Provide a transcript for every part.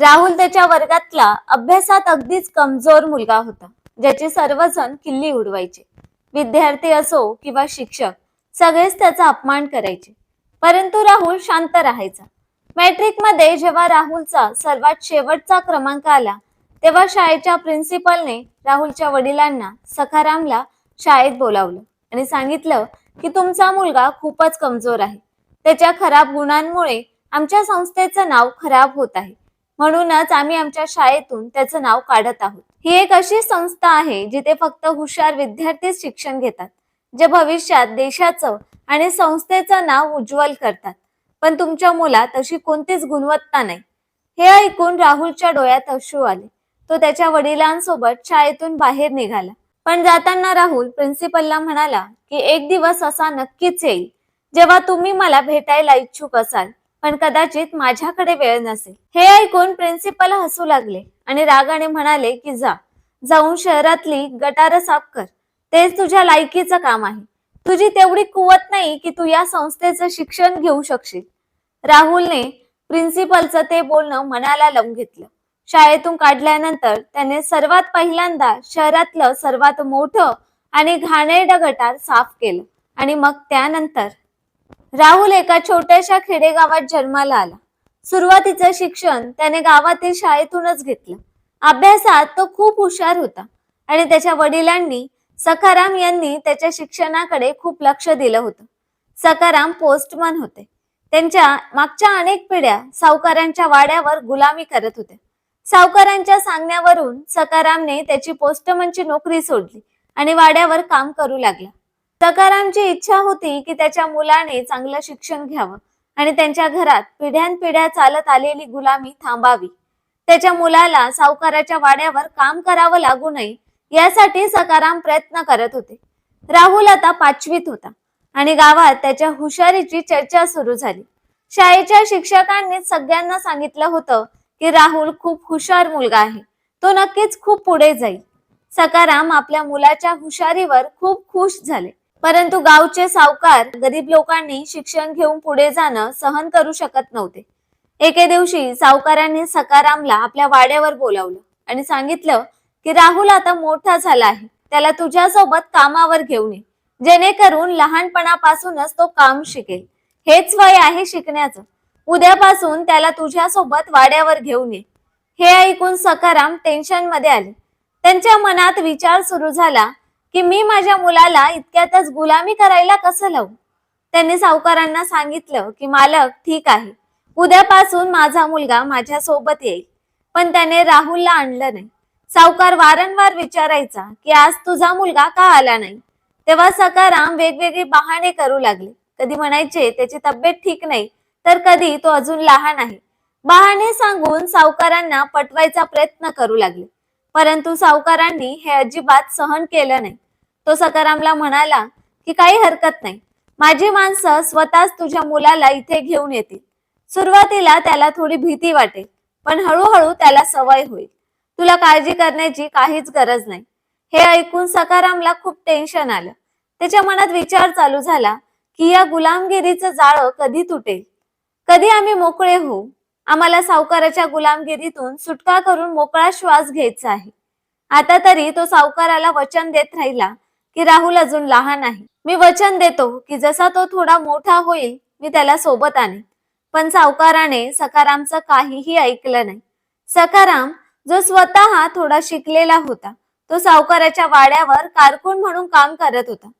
राहुल त्याच्या वर्गातला अभ्यासात अगदीच कमजोर मुलगा होता ज्याचे सर्वजण किल्ली उडवायचे. विद्यार्थी असो किंवा शिक्षक सगळेच त्याचा अपमान करायचे. परंतु राहुल शांत राहायचा. मॅट्रिकमध्ये जेव्हा राहुलचा सर्वात शेवटचा क्रमांक आला तेव्हा शाळेच्या प्रिन्सिपलने राहुलच्या वडिलांना सखारामला शाळेत बोलावलं आणि सांगितलं की तुमचा मुलगा खूपच कमजोर आहे. त्याच्या खराब गुणांमुळे आमच्या संस्थेचं नाव खराब होत आहे. म्हणूनच आम्ही आमच्या शाळेतून त्याचं नाव काढत आहोत. ही एक अशी संस्था आहे जिथे फक्त हुशार विद्यार्थीच शिक्षण घेतात जे भविष्यात देशाचं आणि संस्थेचं नाव उज्ज्वल करतात. पण तुमच्या मुलात अशी कोणतीच गुणवत्ता नाही. हे ऐकून राहुलच्या डोळ्यात अश्रू आले. तो त्याच्या वडिलांसोबत शाळेतून बाहेर निघाला. पण जाताना राहुल प्रिन्सिपलला म्हणाला की एक दिवस असा नक्कीच येईल. जेव्हा तुम्ही मला भेटायला इच्छुक असाल पण कदाचित माझ्याकडे वेळ नसेल. हे ऐकून प्रिन्सिपल हसू लागले आणि रागाने म्हणाले की जा. जाऊन शहरातली गटार साफ कर. तेच तुझ्या लायकीचं काम आहे. तुझी तेवढी कुवत नाही की तू या संस्थेचं शिक्षण घेऊ शकशील. राहुलने प्रिन्सिपलचं ते बोलणं मनाला लावून घेतलं. शाळेतून काढल्यानंतर त्याने सर्वात पहिल्यांदा शहरातलं सर्वात मोठं आणि घाणेरडं गटार साफ केलं आणि मग त्यानंतर राहुल एका छोट्याशा खेडेगावात जन्माला आला. सुरुवातीचं शिक्षण त्याने गावातील शाळेतूनच घेतलं. अभ्यासात तो खूप हुशार होता आणि त्याच्या वडिलांनी सखाराम यांनी त्याच्या शिक्षणाकडे खूप लक्ष दिलं होतं. सखाराम पोस्टमन होते. त्यांच्या मागच्या अनेक पिढ्या सावकारांच्या वाड्यावर गुलामी करत होत्या सावकारांच्या सांगण्यावरून सकारामने त्याची पोस्टमनची नोकरी सोडली आणि वाड्यावर काम करू लागला. सकारामची इच्छा होती की त्याच्या मुलाने चांगलं शिक्षण घ्यावं आणि त्यांच्या घरात पिढ्यानपिढ्या चालत आलेली गुलामी थांबावी. त्याच्या मुलाला सावकाराच्या वाड्यावर काम करावं लागू नये यासाठी सकाराम प्रयत्न करत होते. राहुल आता पाचवीत होता आणि गावात त्याच्या हुशारीची चर्चा सुरू झाली. शाळेच्या शिक्षकांनी सगळ्यांना सांगितलं होतं की राहुल खूप हुशार मुलगा आहे. तो नक्कीच खूप पुढे जाईल. सकाराम आपल्या मुलाच्या हुशारीवर खूप खुश झाले. परंतु गावचे सावकार गरीब लोकांनी शिक्षण घेऊन पुढे जाणं सहन करू शकत नव्हते. एके दिवशी सावकारांनी सकारामला आपल्या वाड्यावर बोलावलं आणि सांगितलं की राहुल आता मोठा झाला आहे. त्याला तुझ्यासोबत कामावर घेऊन ये. जेणेकरून लहानपणापासूनच तो काम शिकेल. हेच वय आहे शिकण्याचं. उद्यापासून त्याला तुझ्यासोबत वाड्यावर घेऊन ये. हे ऐकून सकाराम टेन्शनमध्ये आले. त्यांच्या मनात विचार सुरू झाला की मी माझ्या मुलाला इतक्यातच गुलामी करायला कसं लावू? त्यांनी सावकारांना सांगितलं की मालक ठीक आहे. उद्यापासून माझा मुलगा माझ्या सोबत येईल. पण त्याने राहुलला आणलं नाही. सावकार वारंवार विचारायचा की आज तुझा मुलगा का आला नाही? तेव्हा सकाराम वेगवेगळी बहाणे करू लागले. कधी म्हणायचे त्याची तब्येत ठीक नाही. तर कधी तो अजून लहान आहे. बहाणे सांगून सावकारांना पटवायचा प्रयत्न करू लागले. परंतु सावकारांनी हे अजिबात सहन केलं नाही. तो सकारामला म्हणाला की काही हरकत नाही. माझी माणसं स्वतःच तुझ्या मुलाला इथे घेऊन येतील. सुरुवातीला त्याला थोडी भीती वाटेल पण हळूहळू त्याला सवय होईल. तुला काळजी करण्याची काहीच गरज नाही. हे ऐकून सकारामला खूप टेन्शन आलं. त्याच्या मनात विचार चालू झाला की या गुलामगिरीचं जाळं कधी तुटेल? कधी आम्ही मोकळे होऊ? आम्हाला सावकाराच्या गुलामगिरीतून सुटका करून मोकळा श्वास घ्यायचा आहे. आता तरी तो सावकाराला वचन देत राहिला की राहुल अजून लहान आहे. मी वचन देतो की जसा तो थोडा मोठा होईल मी त्याला सोबत आणेन. पण सावकाराने सकारामचं काहीही ऐकलं नाही. सकाराम जो स्वतः थोडा शिकलेला होता तो सावकाराच्या वाड्यावर कारकून म्हणून काम करत होता.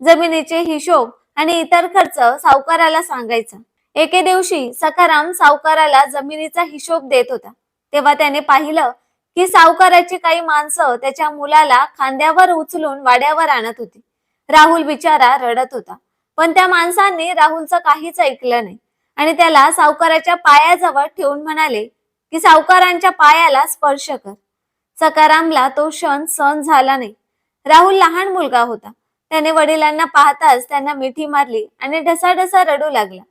जमिनीचे हिशोब आणि इतर खर्च सावकाराला सांगायचा. एके दिवशी सकाराम सावकाराला जमिनीचा हिशोब देत होता. तेव्हा त्याने पाहिलं की सावकाराची काही माणसं त्याच्या मुलाला खांद्यावर उचलून वाड्यावर आणत होती. राहुल बिचारा रडत होता. पण त्या माणसांनी राहुलचं काहीच ऐकलं नाही. आणि त्याला सावकाराच्या पायाजवळ ठेवून म्हणाले की सावकारांच्या पायाला स्पर्श कर. सकारामला तो क्षण सहन झाला नाही. राहुल लहान मुलगा होता. त्याने वडिलांना पाहताच त्यांना मिठी मारली आणि ढसाढसा रडू लागला.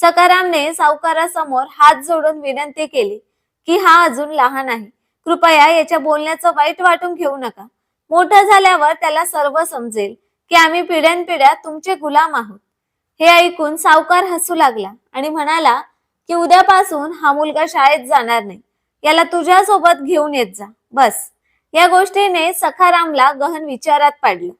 सकारामने सावकारासमोर हात जोडून विनंती केली की हा अजून लहान आहे. कृपया याच्या बोलण्याचं वाईट वाटून घेऊ नका. मोठा झाल्यावर त्याला सर्व समजेल की आम्ही पिढ्यानपिढ्या तुमचे गुलाम आहोत. हे ऐकून सावकार हसू लागला आणि म्हणाला की उद्यापासून हा मुलगा शाळेत जाणार नाही. याला तुझ्या सोबत घेऊन येत जा. बस. या गोष्टीने सखारामला गहन विचारात पाडलं.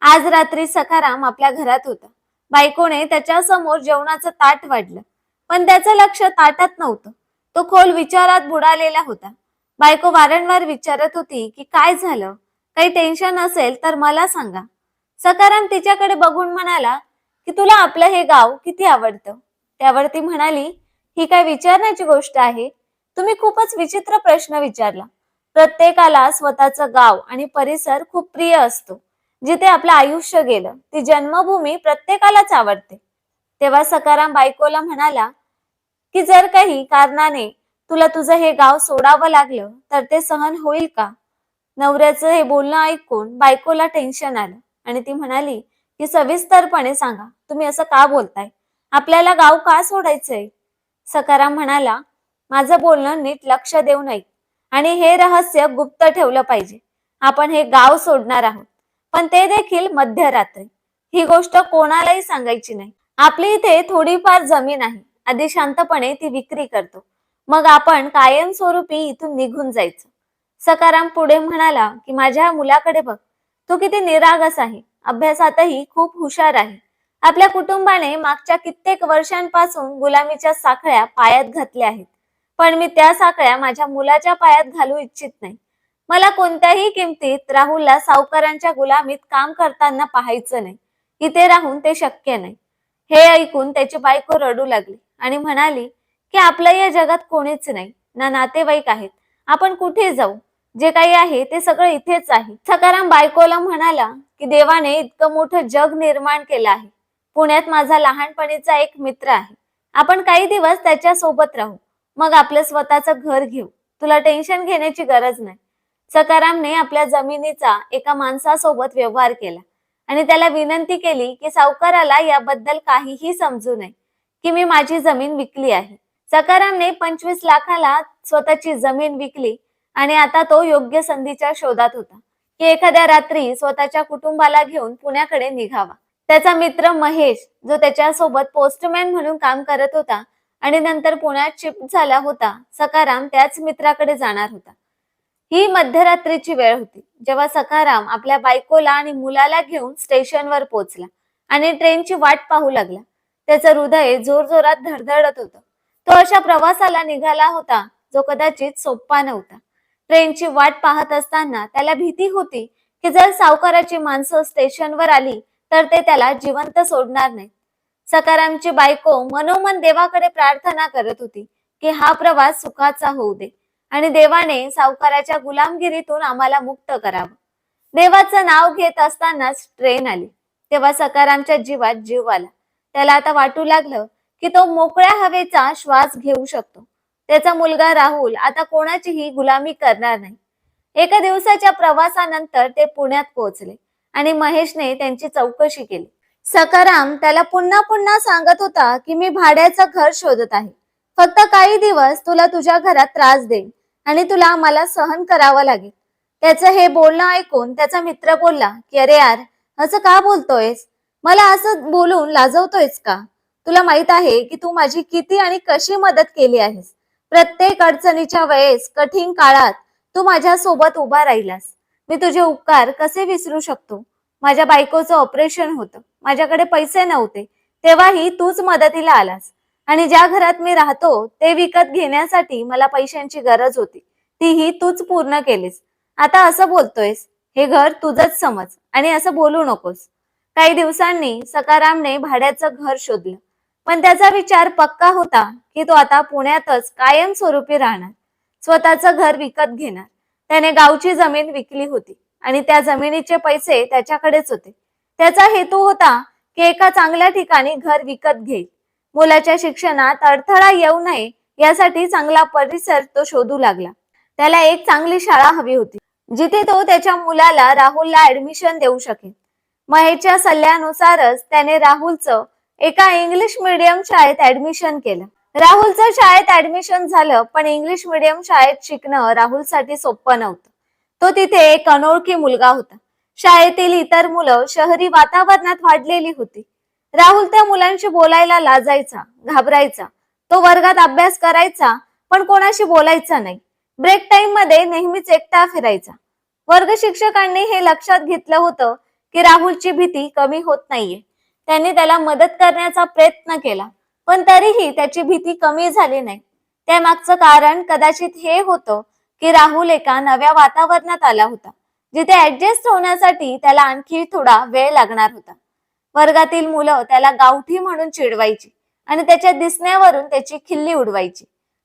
आज रात्री सखाराम आपल्या घरात होता. बायकोने त्याच्यासमोर जेवणाचं ताट वाढलं. पण त्याचं लक्ष ताटात नव्हतं. तो खोल विचारात बुडालेला होता. बायको वारंवार विचारत होती की काय झालं? काही टेन्शन असेल तर मला सांगा. सकाराम तिच्याकडे बघून म्हणाला की तुला आपलं हे गाव किती आवडतं? त्यावर ती म्हणाली ही काय विचारण्याची गोष्ट आहे? तुम्ही खूपच विचित्र प्रश्न विचारला. प्रत्येकाला स्वतःचं गाव आणि परिसर खूप प्रिय असतो. जिथे आपलं आयुष्य गेलं ती जन्मभूमी प्रत्येकालाच आवडते. तेव्हा सकाराम बायकोला म्हणाला की जर काही कारणाने तुला तुझं हे गाव सोडावं लागलं तर ते सहन होईल का? नवऱ्याचं हे बोलणं ऐकून बायकोला टेन्शन आलं आणि ती म्हणाली की सविस्तरपणे सांगा तुम्ही असं का बोलताय? आपल्याला गाव का सोडायचंय? सकाराम म्हणाला माझं बोलणं नीट लक्ष देऊ नये आणि हे रहस्य गुप्त ठेवलं पाहिजे. आपण हे गाव सोडणार आहोत. पण ते देखील मध्यरात्री. ही गोष्ट कोणालाही सांगायची नाही. आपली इथे थोडीफार जमीन आहे. आधी शांतपणे ती विक्री करतो. मग आपण कायमस्वरूपी इथून निघून जायचं. सकाराम पुढे म्हणाला की माझ्या मुलाकडे बघ. तो किती निरागस आहे. अभ्यासातही खूप हुशार आहे. आपल्या कुटुंबाने मागच्या कित्येक वर्षांपासून गुलामीच्या साखळ्या पायात घातल्या आहेत. पण मी त्या साखळ्या माझ्या मुलाच्या पायात घालू इच्छित नाही. मला कोणत्याही किमतीत राहुलला सावकारांच्या गुलामीत काम करताना पाहायचं नाही. इथे राहून ते शक्य नाही. हे ऐकून त्याची बायको रडू लागली आणि म्हणाली की आपलं या जगात कोणीच नाही. ना नातेवाईक आहेत. आपण कुठे जाऊ? जे काही आहे ते सगळं इथेच आहे. सकाराम बायकोला म्हणाला की देवाने इतकं मोठं जग निर्माण केलं आहे. पुण्यात माझा लहानपणीचा एक मित्र आहे. आपण काही दिवस त्याच्या सोबत राहू. मग आपलं स्वतःचं घर घेऊ. तुला टेन्शन घेण्याची गरज नाही. सकारामने आपल्या जमिनीचा एका माणसासोबत व्यवहार केला. आणि त्याला विनंती केली की सावकाराला याबद्दल काहीही समजू नये की मी माझी जमीन विकली आहे. सकारामने पंचवीस लाखाला स्वतःची जमीन विकली आणि आता तो योग्य संधीच्या शोधात होता की एखाद्या रात्री स्वतःच्या कुटुंबाला घेऊन पुण्याकडे निघावा. त्याचा मित्र महेश जो त्याच्यासोबत पोस्टमॅन म्हणून काम करत होता आणि नंतर पुण्यात शिफ्ट झाला होता सकाराम त्याच मित्राकडे जाणार होता. ही मध्यरात्रीची वेळ होती. जेव्हा सकाराम आपल्या बायकोला आणि मुलाला घेऊन स्टेशनवर पोहोचला आणि ट्रेनची वाट पाहू लागला. त्याचं हृदय जोरजोरात धडधडत होतं. तो अशा प्रवासाला निघाला होता जो कदाचित सोपा नव्हता. ट्रेनची वाट पाहत असताना त्याला भीती होती की जर सावकाराची माणसं स्टेशनवर आली तर ते त्याला जिवंत सोडणार नाही सकारामची बायको मनोमन देवाकडे प्रार्थना करत होती की हा प्रवास सुखाचा होऊ दे. आणि देवाने सावकाराच्या गुलामगिरीतून आम्हाला मुक्त करावं. देवाचं नाव घेत असतानाच ट्रेन आली. तेव्हा सकारामच्या जीवात जीव आला. त्याला आता वाटू लागलं की तो मोकळ्या हवेचा श्वास घेऊ शकतो. त्याचा मुलगा राहुल आता कोणाचीही गुलामी करणार नाही. एका दिवसाच्या प्रवासानंतर ते पुण्यात पोहोचले आणि महेशने त्यांची चौकशी केली. सकाराम त्याला पुन्हा पुन्हा सांगत होता की मी भाड्याचं घर शोधत आहे. फक्त काही दिवस तुला तुझ्या घरात त्रास देईन. आणि तुला मला सहन करावं लागेल. त्याचं हे बोलणं ऐकून त्याचा मित्र बोलला की अरे यार असं का बोलतोयस? मला असं बोलून लाजवतोयस का? तुला माहीत आहे की तू माझी किती आणि कशी मदत केली आहेस. प्रत्येक अडचणीच्या वेळेस कठीण काळात तू माझ्या सोबत उभा राहिलास. मी तुझे उपकार कसे विसरू शकतो? माझ्या बायकोचं ऑपरेशन होतं. माझ्याकडे पैसे नव्हते. तेव्हाही तूच मदतीला आलास. आणि ज्या घरात मी राहतो ते विकत घेण्यासाठी मला पैशांची गरज होती. तीही तूच पूर्ण केलीस. आता असं बोलतोयस हे घर तुझंच समज आणि असं बोलू नकोस. काही दिवसांनी सकारामने भाड्याचं घर शोधलं. पण त्याचा विचार पक्का होता की तो आता पुण्यातच कायमस्वरूपी राहणार. स्वतःचं घर विकत घेणार. त्याने गावची जमीन विकली होती आणि त्या जमिनीचे पैसे त्याच्याकडेच होते. त्याचा हेतू होता की एका चांगल्या ठिकाणी घर विकत घेईल. मुलाच्या शिक्षणात अडथळा येऊ नये यासाठी चांगला परिसर तो शोधू लागला. त्याला एक चांगली शाळा हवी होती जिथे तो त्याच्या मुलाला राहुलला ऍडमिशन देऊ शकेल. महेशच्या सल्ल्यानुसारच त्याने राहुलचं एका इंग्लिश मिडियम शाळेत ऍडमिशन केलं. राहुलचं शाळेत ऍडमिशन झालं पण इंग्लिश मिडियम शाळेत शिकणं राहुलसाठी सोपं नव्हतं. तो तिथे एक अनोळखी मुलगा होता. शाळेतील इतर मुलं शहरी वातावरणात वाढलेली होती. राहुल त्या मुलांशी बोलायला लाजायचा घाबरायचा. तो वर्गात अभ्यास करायचा पण कोणाशी बोलायचा नाही. ब्रेक टाइममध्ये नेहमीच एकटा फिरायचा. वर्ग शिक्षकांनी हे लक्षात घेतलं होतं की राहुलची भीती कमी होत नाहीये. त्यांनी त्याला मदत करण्याचा प्रयत्न केला पण तरीही त्याची भीती कमी झाली नाही. त्यामागचं कारण कदाचित हे होतं की राहुल एका नव्या वातावरणात आला होता जिथे ऍडजस्ट होण्यासाठी त्याला आणखी थोडा वेळ लागणार होता. वर्गातील मुलं त्याला गावठी म्हणून चिडवायची आणि त्याच्या दिसण्यावरून त्याची खिल्ली उडवायची.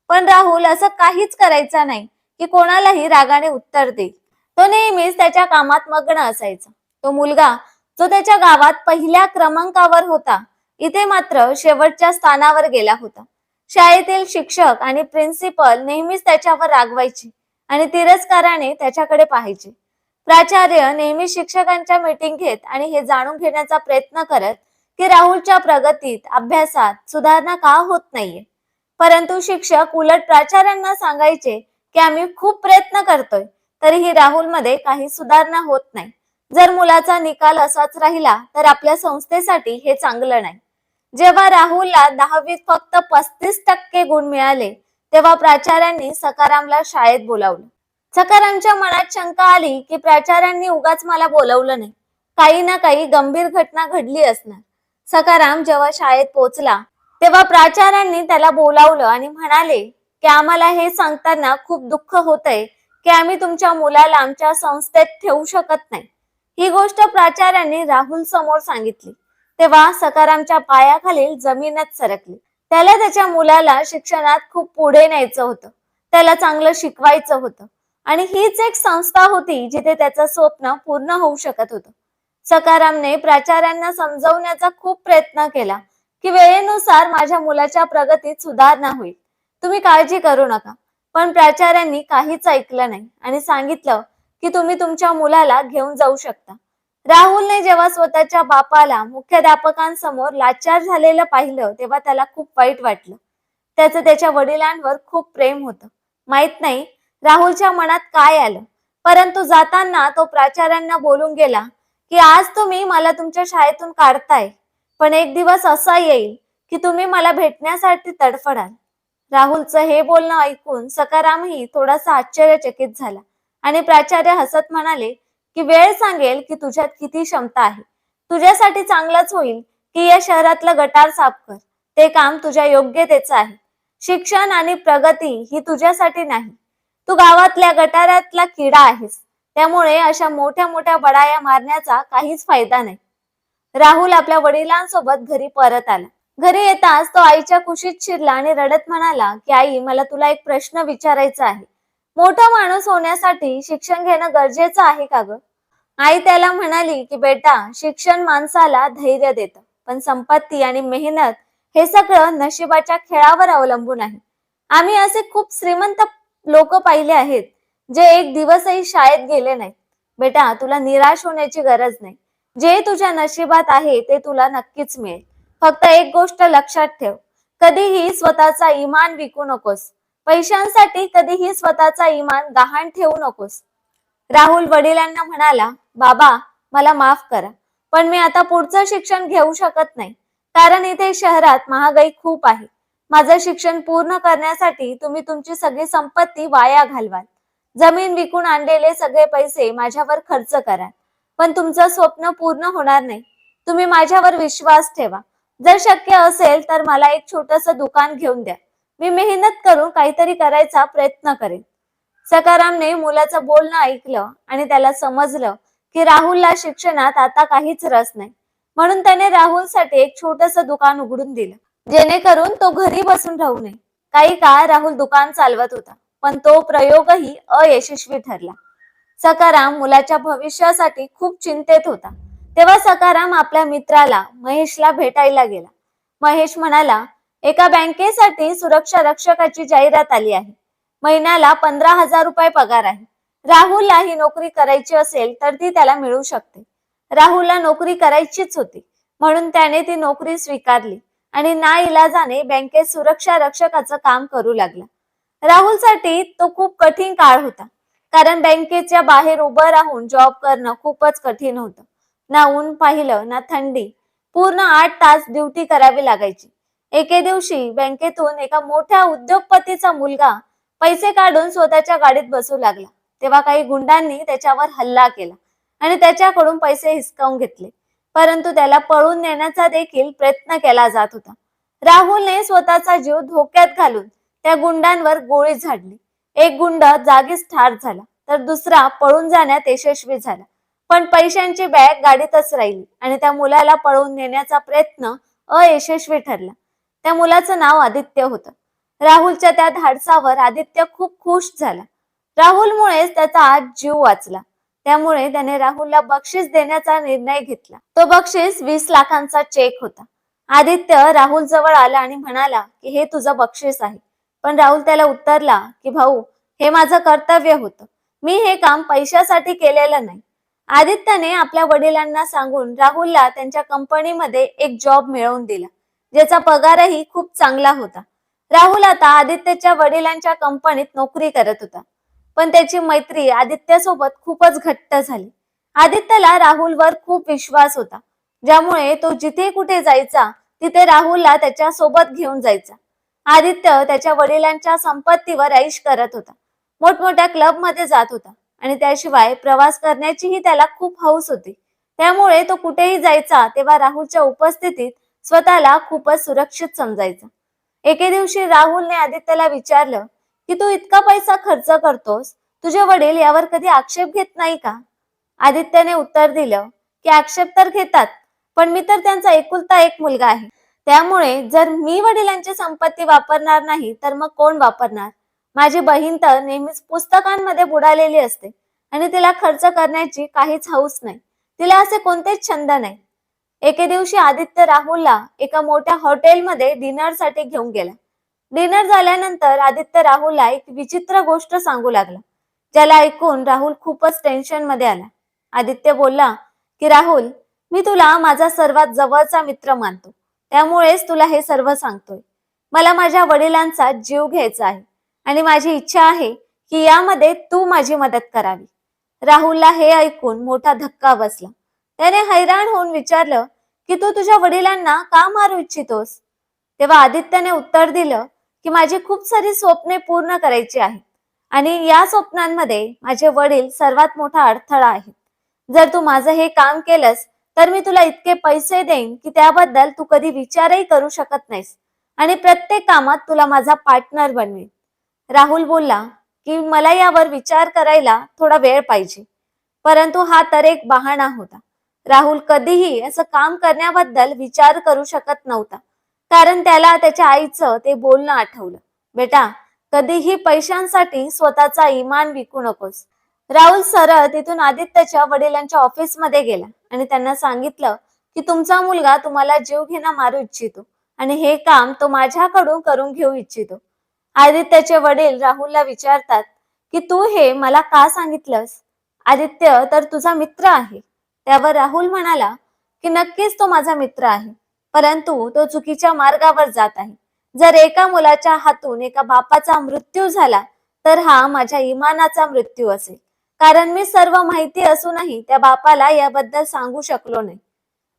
पण राहुल असं काहीच करायचा नाही की कोणालाही रागाने उत्तर देईल. तो नेहमीच त्याच्या कामात मग्न असायचा. तो मुलगा जो त्याच्या गावात पहिल्या क्रमांकावर होता इथे मात्र शेवटच्या स्थानावर गेला होता. शाळेतील शिक्षक आणि प्रिन्सिपल नेहमीच त्याच्यावर रागवायचे आणि तिरस्काराने त्याच्याकडे पाहायचे. प्राचार्य नेहमी शिक्षकांच्या मीटिंग घेत आणि हे जाणून घेण्याचा प्रयत्न करत की राहुलच्या प्रगतीत अभ्यासात सुधारणा का होत नाहीये? परंतु शिक्षक उलट प्राचार्यांना सांगायचे की आम्ही खूप प्रयत्न करतोय तरीही राहुलमध्ये काही सुधारणा होत नाही. जर मुलाचा निकाल असाच राहिला तर आपल्या संस्थेसाठी हे चांगलं नाही. जेव्हा राहुलला दहावीत फक्त पस्तीस टक्के गुण मिळाले तेव्हा प्राचार्यांनी सकारामला शाळेत बोलावलं. सकारामच्या मनात शंका आली की प्राचार्यांनी उगाच मला बोलवलं नाही. काही ना काही गंभीर घटना घडली असणार. सकाराम जेव्हा शाळेत पोहोचला तेव्हा प्राचार्यांनी त्याला बोलावलं आणि म्हणाले की आम्हाला हे सांगताना खूप दुःख होतंय की आम्ही तुमच्या मुलाला आमच्या संस्थेत ठेवू शकत नाही. ही गोष्ट प्राचार्यांनी राहुल समोर सांगितली. तेव्हा सकारामच्या पायाखालील जमीनच सरकली. त्याला त्याच्या मुलाला शिक्षणात खूप पुढे न्यायचं होतं. त्याला चांगलं शिकवायचं होतं. आणि हीच एक संस्था होती जिथे त्याचं स्वप्न पूर्ण होऊ शकत होतं. सकारामने प्राचार्यांना समजवण्याचा खूप प्रयत्न केला की वेळेनुसार माझ्या मुलाच्या प्रगतीत सुधारणा होईल. तुम्ही काळजी करू नका. पण प्राचार्यांनी काहीच ऐकलं नाही आणि सांगितलं की तुम्ही तुमच्या मुलाला घेऊन जाऊ शकता. राहुलने जेव्हा स्वतःच्या बापाला मुख्याध्यापकांसमोर लाचार झालेलं पाहिलं तेव्हा त्याला खूप वाईट वाटलं. त्याचं त्याच्या वडिलांवर खूप प्रेम होतं. माहीत नाही राहुलच्या मनात काय आलं? परंतु जाताना तो प्राचार्यांना बोलून गेला की आज तुम्ही मला तुमच्या शाळेतून काढताय पण एक दिवस असा येईल की तुम्ही मला भेटण्यासाठी तडफडाल. राहुलचं हे बोलणं ऐकून सकारामही थोडासा आश्चर्यचकित झाला आणि प्राचार्य हसत म्हणाले की वेळ सांगेल की तुझ्यात किती क्षमता आहे. तुझ्यासाठी चांगलाच होईल की या शहरातलं गटार साफ कर. ते काम तुझ्या योग्यतेचं आहे. शिक्षण आणि प्रगती ही तुझ्यासाठी नाही. तू गावातल्या गटारातला किडा आहेस. त्यामुळे अशा मोठ्या मोठ्या बडाया मारण्याचा काहीच फायदा नाही. राहुल आपल्या वडिलांसोबत घरी परत आला. घरी येताच तो आईच्या कुशीत शिरला आणि रडत म्हणाला की आई मला तुला एक प्रश्न विचारायचा आहे. मोठा माणूस होण्यासाठी शिक्षण घेणं गरजेचं आहे का ग? आई त्याला म्हणाली की बेटा शिक्षण माणसाला धैर्य देतं पण संपत्ती आणि मेहनत हे सगळं नशिबाच्या खेळावर अवलंबून आहे. आम्ही असे खूप श्रीमंत लोक पाहिले आहेत जे एक दिवसही शाळेत गेले नाहीत. बेटा तुला निराश होण्याची गरज नाही. जे तुझ्या नशिबात आहे ते तुला नक्कीच मिळेल. फक्त एक गोष्ट लक्षात ठेव. कधीही स्वतःचा इमान विकू नकोस. पैशांसाठी कधीही स्वतःचा इमान गहाण ठेवू नकोस. राहुल वडिलांना म्हणाला बाबा मला माफ करा पण मी आता पुढचं शिक्षण घेऊ शकत नाही. कारण इथे शहरात महागाई खूप आहे. माझं शिक्षण पूर्ण करण्यासाठी तुम्ही तुमची सगळी संपत्ती वाया घालवाल. जमीन विकून आणलेले सगळे पैसे माझ्यावर खर्च कराल. पण तुमचं स्वप्न पूर्ण होणार नाही. तुम्ही माझ्यावर विश्वास ठेवा. जर शक्य असेल तर मला एक छोटस दुकान घेऊन द्या. मी मेहनत करून काहीतरी करायचा प्रयत्न करेन. सकारामने मुलाचं बोलणं ऐकलं आणि त्याला समजलं की राहुलला शिक्षणात आता काहीच रस नाही. म्हणून त्याने राहुलसाठी एक छोटस दुकान उघडून दिलं. जेणेकरून तो घरी बसून राहू नये. काही काळ राहुल दुकान चालवत होता पण तो प्रयोगही अयशस्वी ठरला. सकाराम मुलाच्या भविष्यासाठी खूप चिंतेत होता. तेव्हा सकाराम आपल्या मित्राला महेशला भेटायला गेला. महेश म्हणाला एका बँकेसाठी सुरक्षा रक्षकाची जाहिरात आली आहे. महिन्याला पंधरा हजार रुपये पगार आहे. राहुलला ही नोकरी करायची असेल तर ती त्याला मिळू शकते. राहुलला नोकरी करायचीच होती म्हणून त्याने ती नोकरी स्वीकारली. आणि ना इलाजाने बँकेत सुरक्षा रक्षकाचं काम करू लागला. राहुलसाठी तो खूप कठीण काळ होता. कारण बँकेच्या बाहेर उभं राहून जॉब करणं खूपच कठीण होतं. ना ऊन पाहिलं ना थंडी. पूर्ण आठ तास ड्युटी करावी लागायची. एके दिवशी बँकेतून एका मोठ्या उद्योगपतीचा मुलगा पैसे काढून स्वतःच्या गाडीत बसू लागला. तेव्हा काही गुंडांनी त्याच्यावर हल्ला केला आणि त्याच्याकडून पैसे हिसकावून घेतले. परंतु त्याला पळून नेण्याचा देखील प्रयत्न केला जात होता. राहुलने स्वतःचा जीव धोक्यात घालून त्या गुंडांवर गोळी झाडली. एक गुंड जागीच ठार झाला तर दुसरा पळून जाण्यात यशस्वी झाला. पण पैशांची बॅग गाडीतच राहिली आणि त्या मुलाला पळवून नेण्याचा प्रयत्न अयशस्वी ठरला. त्या मुलाचं नाव आदित्य होतं. राहुलच्या त्या धाडसावर आदित्य खूप खुश झाला. राहुलमुळेच त्याचा आज जीव वाचला. त्यामुळे त्याने राहुलला बक्षीस देण्याचा निर्णय घेतला. तो बक्षीस वीस लाखांचा चेक होता. आदित्य राहुल जवळ आला आणि म्हणाला की हे तुझं बक्षीस आहे. पण राहुल त्याला उत्तरला की भाऊ हे माझं कर्तव्य होतं. मी हे काम पैशासाठी केलेलं नाही. आदित्यने आपल्या वडिलांना सांगून राहुलला त्यांच्या कंपनीमध्ये एक जॉब मिळवून दिला ज्याचा पगारही खूप चांगला होता. राहुल आता आदित्यच्या वडिलांच्या कंपनीत नोकरी करत होता. पण त्याची मैत्री आदित्यसोबत खूपच घट्ट झाली. आदित्यला राहुलवर खूप विश्वास होता ज्यामुळे तो जिथे कुठे जायचा तिथे राहुलला त्याच्या सोबत घेऊन जायचा. आदित्य त्याच्या वडिलांच्या संपत्तीवर ऐश करत होता. मोठमोठ्या क्लबमध्ये जात होता आणि त्याशिवाय प्रवास करण्याचीही त्याला खूप हौस होती. त्यामुळे तो कुठेही जायचा तेव्हा राहुलच्या उपस्थितीत स्वतःला खूपच सुरक्षित समजायचा. एके दिवशी राहुलने आदित्यला विचारलं की तू इतका पैसा खर्च करतोस? तुझे वडील यावर कधी आक्षेप घेत नाही का? आदित्यने उत्तर दिलं की आक्षेप तर घेतात पण मी तर त्यांचा एकुलता एक मुलगा आहे. त्यामुळे जर मी वडिलांची संपत्ती वापरणार नाही तर मग कोण वापरणार? माझी बहीण तर नेहमीच पुस्तकांमध्ये बुडालेली असते आणि तिला खर्च करण्याची काहीच हौस नाही. तिला असे कोणतेच छंद नाही. एके दिवशी आदित्य राहुलला एका मोठ्या हॉटेलमध्ये डिनरसाठी घेऊन गेला. डिनर झाल्यानंतर आदित्य राहुलला एक विचित्र गोष्ट सांगू लागला. ज्याला ऐकून राहुल खूपच टेन्शनमध्ये आला. आदित्य बोलला की राहुल मी तुला माझा सर्वात जवळचा मित्र मानतो. त्यामुळेच तुला हे सर्व सांगतोय. मला माझ्या वडिलांचा जीव घ्यायचा आहे आणि माझी इच्छा आहे की यामध्ये तू माझी मदत करावी. राहुलला हे ऐकून मोठा धक्का बसला. त्याने हैराण होऊन विचारलं की तू तुझ्या वडिलांना का मारू इच्छितोस? तेव्हा आदित्यने उत्तर दिलं की माझी खूप सारी स्वप्ने पूर्ण करायची आहेत. आणि या स्वप्नांमध्ये माझे वडील सर्वात मोठा अडथळा आहे जर तू माझं हे काम केलंस तर मी तुला इतके पैसे देईन की त्याबद्दल तू कधी विचारही करू शकत नाहीस. आणि प्रत्येक कामात तुला माझा पार्टनर बनवेन. राहुल बोलला की मला यावर विचार करायला थोडा वेळ पाहिजे. परंतु हा तर एक बहाणा होता. राहुल कधीही असं काम करण्याबद्दल विचार करू शकत नव्हता. कारण त्याला त्याच्या आईचं ते बोलणं आठवलं. बेटा कधीही पैशांसाठी स्वतःचा इमान विकू नकोस. राहुल सरळ तिथून आदित्यच्या वडिलांच्या ऑफिसमध्ये गेला आणि त्यांना सांगितलं की तुमचा मुलगा तुम्हाला जीव घेणा मारू इच्छितो आणि हे काम तो माझ्याकडून करून घेऊ इच्छितो. आदित्यचे वडील राहुलला विचारतात की तू हे मला का सांगितलंस? आदित्य तर तुझा मित्र आहे. त्यावर राहुल म्हणाला की नक्कीच तो माझा मित्र आहे. परंतु तो चुकीच्या मार्गावर जात आहे. जर एका मुलाच्या हातून एका बापाचा मृत्यू झाला तर हा माझ्या इमानाचा मृत्यू असेल. कारण मी सर्व माहिती असूनही त्या बापाला याबद्दल सांगू शकलो नाही.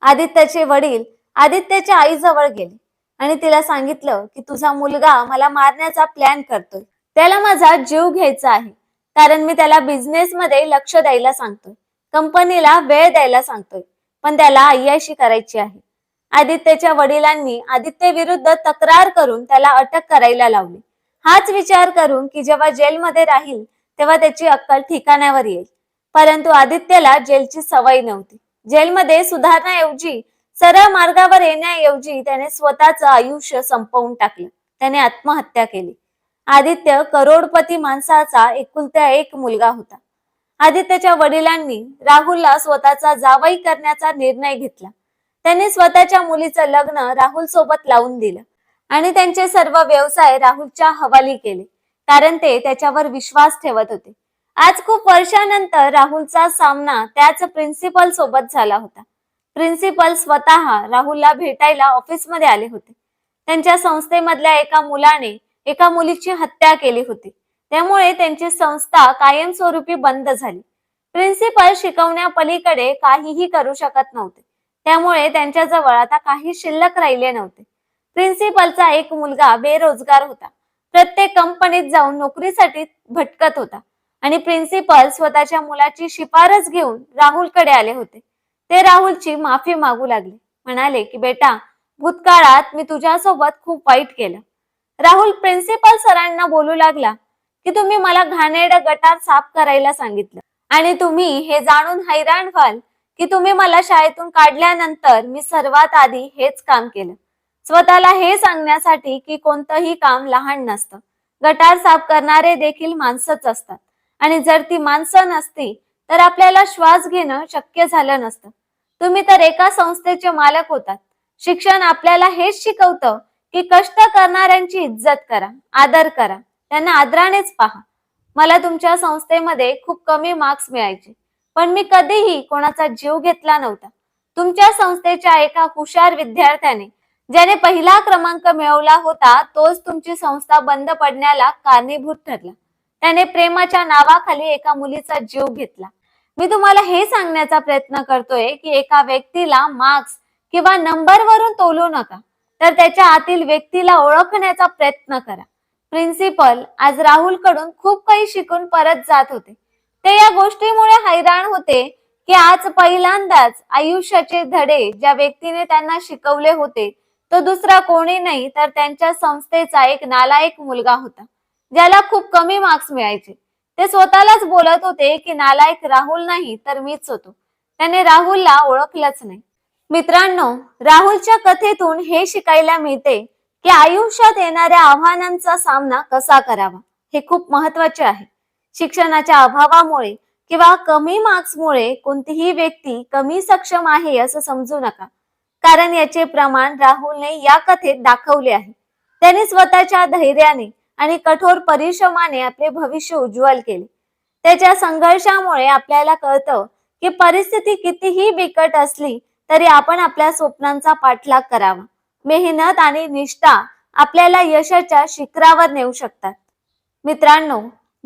आदित्यचे वडील आदित्यच्या आईजवळ गेले आणि तिला सांगितलं की तुझा मुलगा मला मारण्याचा प्लॅन करतोय. त्याला माझा जीव घ्यायचा आहे. कारण मी त्याला बिझनेस मध्ये लक्ष द्यायला सांगतोय. कंपनीला वेळ द्यायला सांगतोय. पण त्याला अय्याशी करायची आहे. आदित्यच्या वडिलांनी आदित्य विरुद्ध तक्रार करून त्याला अटक करायला लावली. हाच विचार करून की जेव्हा जेलमध्ये राहील तेव्हा त्याची अक्कल ठिकाण्यावर येईल. परंतु आदित्यला जेलची सवय नव्हती. जेलमध्ये सुधारण्याऐवजी सरळ मार्गावर येण्याऐवजी त्याने स्वतःचं आयुष्य संपवून टाकलं. त्याने आत्महत्या केली. आदित्य करोडपती माणसाचा एकुलता एक मुलगा होता. आदित्यच्या वडिलांनी राहुलला स्वतःचा जावई करण्याचा निर्णय घेतला. त्यांनी स्वतःच्या मुलीचं लग्न राहुल सोबत लावून दिलं. आणि त्यांचे सर्व व्यवसाय राहुलच्या हवाली केले. कारण ते त्याच्यावर विश्वास ठेवत होते. आज खूप वर्षानंतर राहुलचा सामना त्याच प्रिन्सिपल सोबत झाला होता. प्रिन्सिपल स्वतः राहुलला भेटायला ऑफिसमध्ये आले होते. त्यांच्या संस्थेमधल्या एका मुलाने एका मुलीची हत्या केली होती. त्यामुळे त्यांची संस्था कायमस्वरूपी बंद झाली. प्रिन्सिपल शिकवण्या पलीकडे काहीही करू शकत नव्हते. त्यामुळे त्यांच्याजवळ आता काही शिल्लक राहिले नव्हते. प्रिन्सिपलचा एक मुलगा बेरोजगार होता. प्रत्येक कंपनीत जाऊन नोकरीसाठी भटकत होता. आणि प्रिन्सिपल स्वतःच्या मुलाची शिफारस घेऊन राहुलकडे आले होते. ते राहुलची माफी मागू लागले. म्हणाले की बेटा भूतकाळात मी तुझ्यासोबत खूप वाईट केलं. राहुल प्रिन्सिपल सरांना बोलू लागला की तुम्ही मला घाणेरडं गटार साफ करायला सांगितलं आणि तुम्ही हे जाणून हैराण व्हाल की तुम्ही मला शाळेतून काढल्यानंतर मी सर्वात आधी हेच काम केलं. स्वतःला हे सांगण्यासाठी की कोणतंही काम लहान नसतं. गटार साफ करणारे देखील माणसंच असतात. आणि जर ती माणसं नसती तर आपल्याला श्वास घेणं शक्य झालं नसतं. तुम्ही तर एका संस्थेचे मालक होतात. शिक्षण आपल्याला हेच शिकवतं की कष्ट करणाऱ्यांची इज्जत करा आदर करा त्यांना आदरानेच पहा. मला तुमच्या संस्थेमध्ये खूप कमी मार्क्स मिळायचे. पण मी कधीही कोणाचा जीव घेतला नव्हता. तुमच्या संस्थेच्या एका हुशार विद्यार्थ्याने ज्याने पहिला क्रमांक मिळवला होता तोच तुमची संस्था बंद पडण्याला कारणीभूत ठरला. त्याने प्रेमाच्या नावाखाली एका मुलीचा जीव घेतला. मी तुम्हाला हे सांगण्याचा प्रयत्न करतोय की एका व्यक्तीला मार्क्स किंवा नंबरवरून तोलू नका तर त्याच्या आतील व्यक्तीला ओळखण्याचा प्रयत्न करा. प्रिन्सिपल आज राहुलकडून खूप काही शिकून परत जात होते. ते या गोष्टीमुळे हैराण होते की आज पहिल्यांदाच आयुष्याचे धडे ज्या व्यक्तीने त्यांना शिकवले होते तो दुसरा कोणी नाही तर त्यांच्या संस्थेचा एक नालायक मुलगा होता ज्याला खूप कमी मार्क्स मिळायचे. ते स्वतःलाच बोलत होते की नालायक राहुल नाही तर मीच होतो. त्याने राहुलला ओळखलंच नाही. मित्रांनो राहुलच्या कथेतून हे शिकायला मिळते की आयुष्यात येणाऱ्या आव्हानांचा सामना कसा करावा हे खूप महत्त्वाचे आहे. शिक्षणाच्या अभावामुळे किंवा कमी मार्क्समुळे कोणतीही व्यक्ती कमी सक्षम आहे असं समजू नका. कारण याचे प्रमाण राहुलने या कथेत दाखवले आहे. त्याने स्वतःच्या धैर्याने आणि कठोर परिश्रमाने आपले भविष्य उज्ज्वल केले. त्याच्या संघर्षामुळे आपल्याला कळतं की परिस्थिती कितीही बिकट असली तरी आपण आपल्या स्वप्नांचा पाठलाग करावा. मेहनत आणि निष्ठा आपल्याला यशाच्या शिखरावर नेऊ शकतात. मित्रांनो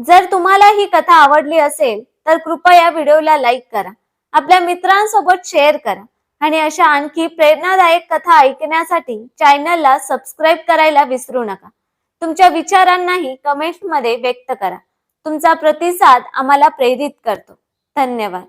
जर तुम्हाला ही कथा आवडली असेल तर कृपया व्हिडिओला लाईक करा. आपल्या मित्रांसोबत शेअर करा. आणि अशा आणखी प्रेरणादायक कथा ऐकण्यासाठी चॅनलला सबस्क्राईब करायला विसरू नका. तुमच्या विचारांनाही कमेंटमध्ये व्यक्त करा. तुमचा प्रतिसाद आम्हाला प्रेरित करतो. धन्यवाद.